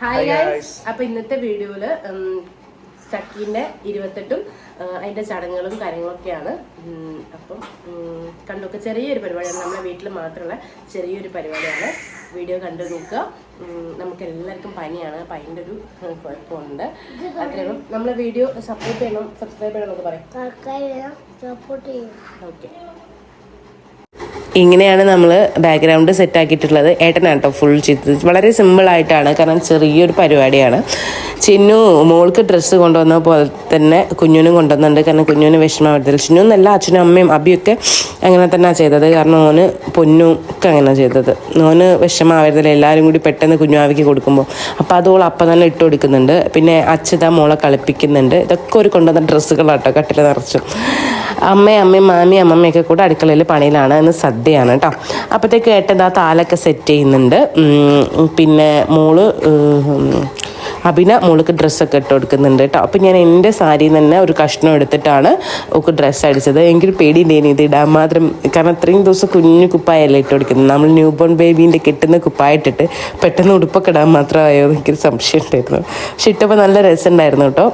Hi guys അപ്പൊ ഇന്നത്തെ വീഡിയോയിൽ ചക്കീന്റെ ഇരുപത്തെട്ടും അതിന്റെ ചടങ്ങുകളും കാര്യങ്ങളൊക്കെയാണ്. ഒക്കെയാണ് അപ്പം കണ്ടൊക്കെ ചെറിയൊരു പരിപാടിയാണ്. നമ്മുടെ വീട്ടിൽ മാത്രമുള്ള ചെറിയൊരു പരിപാടിയാണ്. വീഡിയോ കണ്ടു നോക്കുക. നമുക്ക് എല്ലാവർക്കും പനിയാണ്. അപ്പം അതിന്റെ ഒരു കുഴപ്പമുണ്ട്. അത്രയും നമ്മളെ വീഡിയോ സപ്പോർട്ട് ചെയ്യണം സബ്സ്ക്രൈബ് ചെയ്യണം എന്നൊക്കെ പറയാം. സപ്പോർട്ട് ചെയ്യും ഓക്കെ ഇങ്ങനെയാണ് നമ്മൾ ബാക്ക്ഗ്രൗണ്ട് സെറ്റ് ആക്കിയിട്ടുള്ളത്. ഏട്ടനാണ് കേട്ടോ ഫുൾ ചെയ്തത് വളരെ സിമ്പിളായിട്ടാണ് കാരണം ചെറിയൊരു പരിപാടിയാണ്. ചിന്നു മോൾക്ക് ഡ്രസ്സ് കൊണ്ടുവന്ന പോലെ തന്നെ കുഞ്ഞുനും കൊണ്ടുവന്നുണ്ട് കാരണം കുഞ്ഞുവിന് വിഷമം വരുത്തില്ല. ചിന്നു എന്നല്ല അച്ഛനും അമ്മയും അബിയൊക്കെ അങ്ങനെ തന്നെയാണ് ചെയ്തത്. കാരണം ഓന് പൊന്നും ഒക്കെ അങ്ങനെ ചെയ്തത്. ഓന് വിഷമാവരുതില്ല എല്ലാവരും കൂടി പെട്ടെന്ന് കുഞ്ഞുമാവിക്ക് കൊടുക്കുമ്പോൾ അപ്പോൾ അതോൾ അപ്പം തന്നെ ഇട്ട് കൊടുക്കുന്നുണ്ട്. പിന്നെ അച്ഛത മോളെ കളിപ്പിക്കുന്നുണ്ട്. ഇതൊക്കെ ഒരു കൊണ്ടുവന്ന ഡ്രസ്സുകളാട്ടോ കട്ടിൽ നിറച്ചും. അമ്മയും അമ്മയും മാമിയും അമ്മമ്മയൊക്കെ കൂടെ അടുക്കളയിൽ പണിയിലാണ് ഇന്ന് സദ്യയാണ് കേട്ടോ. അപ്പോഴത്തേക്ക് ഏട്ടൻ ആ താലൊക്കെ സെറ്റ് ചെയ്യുന്നുണ്ട്. പിന്നെ മോൾ അഭിന മോൾക്ക് ഡ്രസ്സൊക്കെ ഇട്ട് കൊടുക്കുന്നുണ്ട് കേട്ടോ. അപ്പം ഞാൻ എന്റെ നിന്ന് തന്നെ ഒരു കഷ്ണം എടുത്തിട്ടാണ് ഒക്കെ ഡ്രസ്സ് അടിച്ചത്. എനിക്ക് പേടിയുണ്ടായിരുന്നു ഇത് ഇടാൻ മാത്രം. കാരണം അത്രയും ദിവസം കുഞ്ഞു കുപ്പായല്ലേ ഇട്ട് കൊടുക്കുന്നത്. നമ്മൾ ന്യൂ ബോൺ ബേബീന്റെ കിട്ടുന്ന കുപ്പായിട്ടിട്ട് പെട്ടെന്ന് ഉടുപ്പൊക്കെ ഇടാൻ മാത്രമായോ എനിക്ക് എനിക്കൊരു സംശയം ഉണ്ടായിരുന്നു. പക്ഷെ ഇട്ടപ്പോൾ നല്ല രസമുണ്ടായിരുന്നു കേട്ടോ.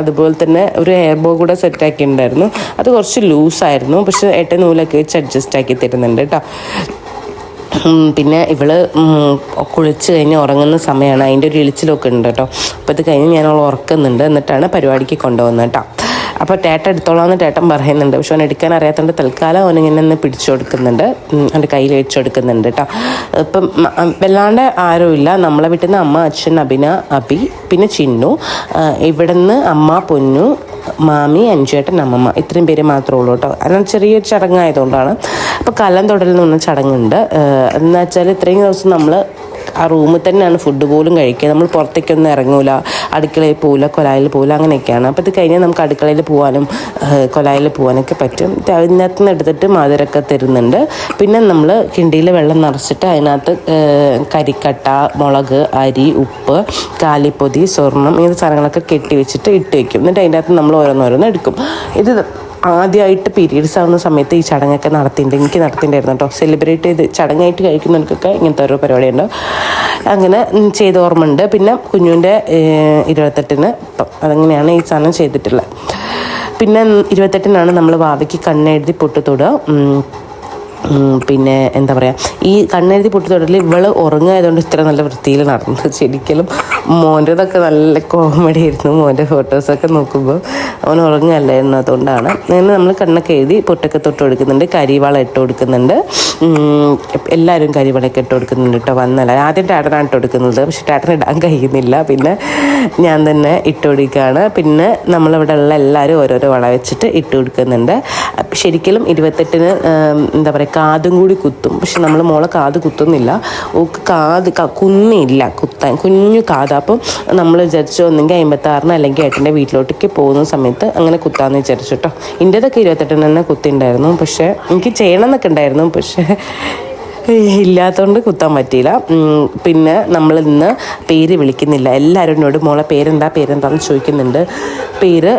അതുപോലെ തന്നെ ഒരു ഹെയർ ബോ കൂടെ സെറ്റാക്കിയിട്ടുണ്ടായിരുന്നു അത് കുറച്ച് ലൂസായിരുന്നു പക്ഷെ എട്ട നൂലൊക്കെ വെച്ച് അഡ്ജസ്റ്റ് ആക്കി തരുന്നുണ്ട് കേട്ടോ. പിന്നെ ഇവൾ കുളിച്ച് കഴിഞ്ഞ് ഉറങ്ങുന്ന സമയമാണ് അതിന്റെ ഒരു ഇളിച്ചിലൊക്കെ ഉണ്ട് കേട്ടോ. അപ്പോൾ ഇത് കഴിഞ്ഞ് ഞാൻ അവൾ ഉറക്കുന്നുണ്ട്. എന്നിട്ടാണ് പരിപാടിക്ക് കൊണ്ടുപോകുന്നത് കേട്ടോ. അപ്പോൾ ടേട്ട എടുത്തോളാന്ന് ടേട്ടൻ പറയുന്നുണ്ട്. പക്ഷെ അവൻ എടുക്കാൻ അറിയാത്തതുകൊണ്ട് തൽക്കാലം അവൻ ഇങ്ങനെ ഒന്ന് പിടിച്ചു കൊടുക്കുന്നുണ്ട്. അവന്റെ കയ്യിൽ വെച്ചു കൊടുക്കുന്നുണ്ട് കേട്ടോ. ഇപ്പം വല്ലാണ്ട് ആരുമില്ല നമ്മളെ വീട്ടിൽ നിന്ന് അമ്മ അച്ഛൻ അഭിന അബി പിന്നെ ചിന്നു. ഇവിടുന്ന് അമ്മ പൊന്നു മാമി അഞ്ചേട്ടൻ അമ്മമ്മ. ഇത്രയും പേര് മാത്രമേ ഉള്ളൂ കേട്ടോ. കാരണം ചെറിയൊരു ചടങ്ങായതുകൊണ്ടാണ്. അപ്പോൾ കലം തൊടൽ എന്ന് പറഞ്ഞ ചടങ്ങുണ്ട് എന്നുവെച്ചാൽ ഇത്രയും ദിവസം നമ്മൾ ആ റൂമിൽ തന്നെയാണ് ഫുഡ് പോലും കഴിക്കുക. നമ്മൾ പുറത്തേക്കൊന്നും ഇറങ്ങൂല. അടുക്കളയിൽ പോകില്ല കൊലായിൽ പോകില്ല അങ്ങനെയൊക്കെയാണ്. അപ്പോൾ ഇത് കഴിഞ്ഞാൽ നമുക്ക് അടുക്കളയിൽ പോകാനും കൊലായിൽ പോകാനൊക്കെ പറ്റും. അതിനകത്ത് നിന്ന് എടുത്തിട്ട് മധുരമൊക്കെ തരുന്നുണ്ട്. പിന്നെ നമ്മൾ കിണ്ടിയിൽ വെള്ളം നിറച്ചിട്ട് അതിനകത്ത് കരിക്കട്ട മുളക് അരി ഉപ്പ് കാലിപ്പൊതി സ്വർണം ഇങ്ങനത്തെ സാധനങ്ങളൊക്കെ കെട്ടി വെച്ചിട്ട് ഇട്ട് വയ്ക്കും എന്നിട്ട് അതിന്റെ അകത്ത് നമ്മൾ ഓരോന്നോരോന്ന് എടുക്കും. ഇത് ആദ്യമായിട്ട് പീരീഡ്സ് ആവുന്ന സമയത്ത് ഈ ചടങ്ങൊക്കെ നടത്തിയിട്ടുണ്ട്. എനിക്ക് നടത്തിയിട്ടുണ്ടായിരുന്നു കേട്ടോ. സെലിബ്രേറ്റ് ചെയ്ത് ചടങ്ങായിട്ട് കഴിക്കുന്നവർക്കൊക്കെ ഇങ്ങനത്തെ ഓരോ പരിപാടിയുണ്ട്. അങ്ങനെ ചെയ്ത ഓർമ്മയുണ്ട്. പിന്നെ കുഞ്ഞുവിന്റെ ഇരുപത്തെട്ടിന് ഇപ്പം. അതങ്ങനെയാണ് ഈ സാധനം ചെയ്തിട്ടുള്ളത്. പിന്നെ ഇരുപത്തെട്ടിനാണ് നമ്മൾ വാവയ്ക്ക് കണ്ണെഴുതി പൊട്ട് തൊടുക ഉം, ഉം, പിന്നെ എന്താ പറയുക ഈ കണ്ണെഴുതി പൊട്ടി തൊടലിൽ ഇവൾ ഉറങ്ങായതുകൊണ്ട് ഇത്ര നല്ല വൃത്തിയിൽ നടന്നത് ശരിക്കലും മോന്റെതൊക്കെ നല്ല കോമഡി ആയിരുന്നു മോന്റെ ഫോട്ടോസൊക്കെ നോക്കുമ്പോൾ അവൻ ഉറങ്ങല്ലായിരുന്നു അതുകൊണ്ടാണ്. അങ്ങനെ നമ്മൾ കണ്ണൊക്കെ എഴുതി പൊട്ടൊക്കെ തൊട്ട് കൊടുക്കുന്നുണ്ട് കരിവാള ഇട്ട് കൊടുക്കുന്നുണ്ട്. എല്ലാവരും കരിവാളൊക്കെ ഇട്ട് കൊടുക്കുന്നുണ്ട് കേട്ടോ വന്നല്ല. ആദ്യം ടാറ്റനാണ് ഇട്ട് കൊടുക്കുന്നത് പക്ഷെ ടാറ്റൻ ഇടാൻ കഴിയുന്നില്ല. പിന്നെ ഞാൻ തന്നെ ഇട്ട് കൊടുക്കുകയാണ്. പിന്നെ നമ്മളിവിടെ ഉള്ള എല്ലാവരും ഓരോരോ വള വെച്ചിട്ട് ഇട്ട് കൊടുക്കുന്നുണ്ട്. ശരിക്കും ഇരുപത്തെട്ടിന് എന്താ പറയുക കാതും കൂടി കുത്തും. പക്ഷെ നമ്മൾ മോളെ കാത് കുത്തുന്നില്ല. ഓക്ക് കാത് കുന്നില്ല. കുത്താൻ കുഞ്ഞു കാത്. അപ്പം നമ്മൾ വിചാരിച്ചു ഒന്നെങ്കിൽ അമ്പത്താറിന് അല്ലെങ്കിൽ ഏട്ടന്റെ വീട്ടിലോട്ടേക്ക് പോകുന്ന സമയത്ത് അങ്ങനെ കുത്താമെന്ന് വിചാരിച്ചു കേട്ടോ എന്റേതൊക്കെ ഇരുപത്തെട്ടിന് തന്നെ കുത്തിണ്ടായിരുന്നു. പക്ഷേ എനിക്ക് ചെയ്യണം എന്നൊക്കെ ഉണ്ടായിരുന്നു. പക്ഷേ ഇല്ലാത്തതുകൊണ്ട് കുത്താൻ പറ്റിയില്ല. പിന്നെ നമ്മൾ ഇന്ന് പേര് വിളിക്കുന്നില്ല. എല്ലാവരും എന്നോട് മോളെ പേരെന്താ പേരെന്താന്ന് ചോദിക്കുന്നുണ്ട്. പേര്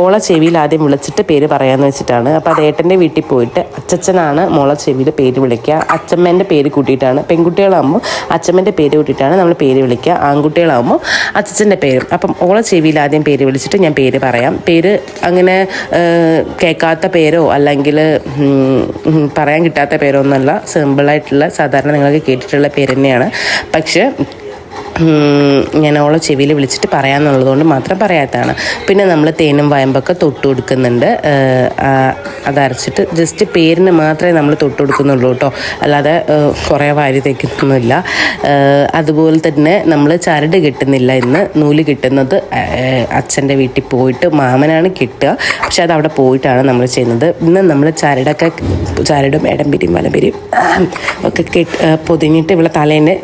ഓള ചെവിയിൽ ആദ്യം വിളിച്ചിട്ട് പേര് പറയാമെന്ന് വെച്ചിട്ടാണ്. അപ്പോൾ അത് ഏട്ടന്റെ വീട്ടിൽ പോയിട്ട് അച്ചച്ചനാണ് മോളെ ചെവിയിൽ പേര് വിളിക്കുക. അച്ചമ്മേന്റെ പേര് കൂട്ടിയിട്ടാണ്. പെൺകുട്ടികളാകുമ്പോൾ അച്ചമ്മേന്റെ പേര് കൂട്ടിയിട്ടാണ് നമ്മൾ പേര് വിളിക്കുക. ആൺകുട്ടികളാകുമ്പോൾ അച്ചച്ചന്റെ പേര്. അപ്പം ഓള ചെവിയിൽ ആദ്യം പേര് വിളിച്ചിട്ട് ഞാൻ പേര് പറയാം. പേര് അങ്ങനെ കേൾക്കാത്ത പേരോ അല്ലെങ്കിൽ പറയാൻ കിട്ടാത്ത പേരോ ഒന്നുമല്ല സിമ്പിളായിട്ടുള്ള സാധാരണ നിങ്ങൾക്ക് കേട്ടിട്ടുള്ള പേര് തന്നെയാണ്. പക്ഷേ ഞാൻ ഓളെ ചെവിയിൽ വിളിച്ചിട്ട് പറയാമെന്നുള്ളതുകൊണ്ട് മാത്രം പറയാത്തതാണ്. പിന്നെ നമ്മൾ തേനും വയമ്പൊക്കെ തൊട്ട് കൊടുക്കുന്നുണ്ട്. അതരച്ചിട്ട് ജസ്റ്റ് പേരിന് മാത്രമേ നമ്മൾ തൊട്ട് കൊടുക്കുന്നുള്ളൂ കേട്ടോ. അല്ലാതെ കുറേ വാരി തയ്ക്കുന്നൊന്നുമില്ല അതുപോലെ തന്നെ നമ്മൾ ചരട് കിട്ടുന്നില്ല ഇന്ന്. നൂൽ കിട്ടുന്നത് അച്ഛന്റെ വീട്ടിൽ പോയിട്ട് മാമനാണ് കിട്ടുക. പക്ഷെ അത് അവിടെ പോയിട്ടാണ് നമ്മൾ ചെയ്യുന്നത്. ഇന്ന് നമ്മൾ ചരടൊക്കെ ചരടും ഇടംപിരിയും വലപിരിയും ഒക്കെ കെട്ട് പൊതിഞ്ഞിട്ട് ഇവിടെ തലേന്റെ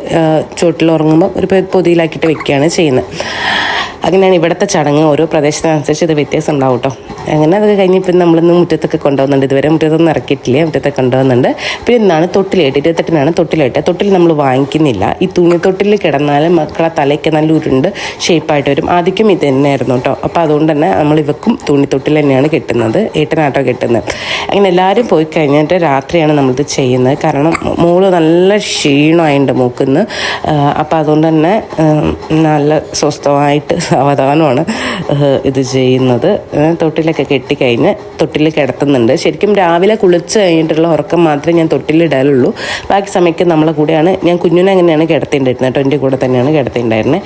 ചുവട്ടിൽ ഉറങ്ങുമ്പോൾ ഒരു പൊതിയിലാക്കിയിട്ട് വെക്കുകയാണ് ചെയ്യുന്നത്. അങ്ങനെയാണ് ഇവിടുത്തെ ചടങ്ങ്. ഓരോ പ്രദേശത്തിനനുസരിച്ച് ഇത് വ്യത്യാസം ഉണ്ടാവും കേട്ടോ. അങ്ങനെ അതൊക്കെ കഴിഞ്ഞ് ഇപ്പം നമ്മളിന്ന് മുറ്റത്തൊക്കെ കൊണ്ടുപോകുന്നുണ്ട് ഇതുവരെ മുറ്റത്തൊന്നും ഇറക്കിയിട്ടില്ല. മുറ്റത്തൊക്കെ കൊണ്ടുപോകുന്നുണ്ട് പിന്നെ ഇന്നാണ് തൊട്ടിലേട്ട് ഇരുപത്തെട്ടിനാണ് തൊട്ടിലേട്ട് തൊട്ടിൽ നമ്മൾ വാങ്ങിക്കുന്നില്ല. ഈ തുണി തൊട്ടിൽ കിടന്നാൽ മക്കളെ തലയ്ക്ക് നല്ല ഉരുണ്ട് ഷേപ്പായിട്ട് വരും. ആദ്യം ഇത് തന്നെയായിരുന്നു കേട്ടോ. അപ്പോൾ അതുകൊണ്ട് തന്നെ നമ്മൾ ഇവക്കും തുണി തൊട്ടിൽ തന്നെയാണ് കിട്ടുന്നത്. ഏട്ടനാട്ടോ കിട്ടുന്നത്. അങ്ങനെ എല്ലാവരും പോയി കഴിഞ്ഞിട്ട് രാത്രിയാണ് നമ്മളിത് ചെയ്യുന്നത്. കാരണം മോൾ നല്ല ക്ഷീണമായിട്ടുണ്ട് മൂക്കുന്ന്. അപ്പോൾ അതുകൊണ്ട് തന്നെ നല്ല സ്വസ്ഥമായിട്ട് സാവധാനമാണ് ഇത് ചെയ്യുന്നത്. ആ, തൊട്ടിലൊക്കെ കെട്ടിക്കഴിഞ്ഞ് തൊട്ടിൽ കിടത്തുന്നുണ്ട്. ശരിക്കും രാവിലെ കുളിച്ച് കഴിഞ്ഞിട്ടുള്ള ഉറക്കം മാത്രമേ ഞാൻ തൊട്ടിലിടാനുള്ളൂ ബാക്കി സമയത്ത് നമ്മളെ കൂടെയാണ്. ഞാൻ കുഞ്ഞിനെ അങ്ങനെയാണ് കിടത്തിണ്ടായിരുന്നത് കേട്ടോ എന്റെ കൂടെ തന്നെയാണ് കിടത്തിണ്ടായിരുന്നത്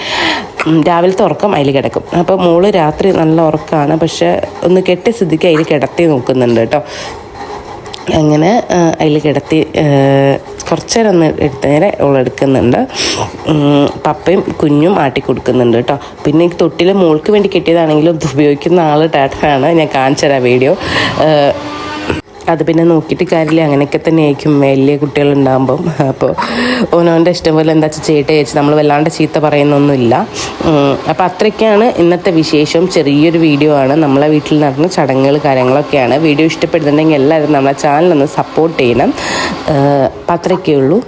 രാവിലത്തെ ഉറക്കം അതിൽ കിടക്കും. അപ്പോൾ മോൾ രാത്രി നല്ല ഉറക്കമാണ്. പക്ഷേ ഒന്ന് കെട്ടി സ്ഥിതിക്ക് അതിൽ കിടത്തി നോക്കുന്നുണ്ട് കേട്ടോ. അങ്ങനെ അതിൽ കിടത്തി കുറച്ച് നേരം ഒന്ന് എടുത്ത നേരെ ഉള്ളെടുക്കുന്നുണ്ട് പപ്പയും കുഞ്ഞും ആട്ടി കൊടുക്കുന്നുണ്ട് കേട്ടോ. പിന്നെ ഈ തൊട്ടിൽ മോൾക്ക് വേണ്ടി കെട്ടിയതാണെങ്കിലും ഉപയോഗിക്കുന്ന ആൾ ടാറ്റാണ്. ഞാൻ കാണിച്ചു തരാം വീഡിയോ. അത് പിന്നെ നോക്കിയിട്ട് കാര്യമില്ല. അങ്ങനെയൊക്കെ തന്നെ ആയിരിക്കും വലിയ കുട്ടികളുണ്ടാകുമ്പം. അപ്പോൾ ഓനോന്റെ ഇഷ്ടം പോലെ എന്താ വെച്ചാൽ ചെയ്യട്ടെ ചേച്ചി നമ്മൾ വല്ലാണ്ട് ചീത്ത പറയുന്നൊന്നുമില്ല. അപ്പോൾ അത്രയ്ക്കാണ് ഇന്നത്തെ വിശേഷം. ചെറിയൊരു വീഡിയോ ആണ്. നമ്മളെ വീട്ടിൽ നടന്ന ചടങ്ങുകൾ കാര്യങ്ങളൊക്കെയാണ്. വീഡിയോ ഇഷ്ടപ്പെടുന്നുണ്ടെങ്കിൽ എല്ലാവരും നമ്മളെ ചാനലൊന്ന് സപ്പോർട്ട് ചെയ്യണം. അപ്പം അത്രയ്ക്കേ ഉള്ളൂ.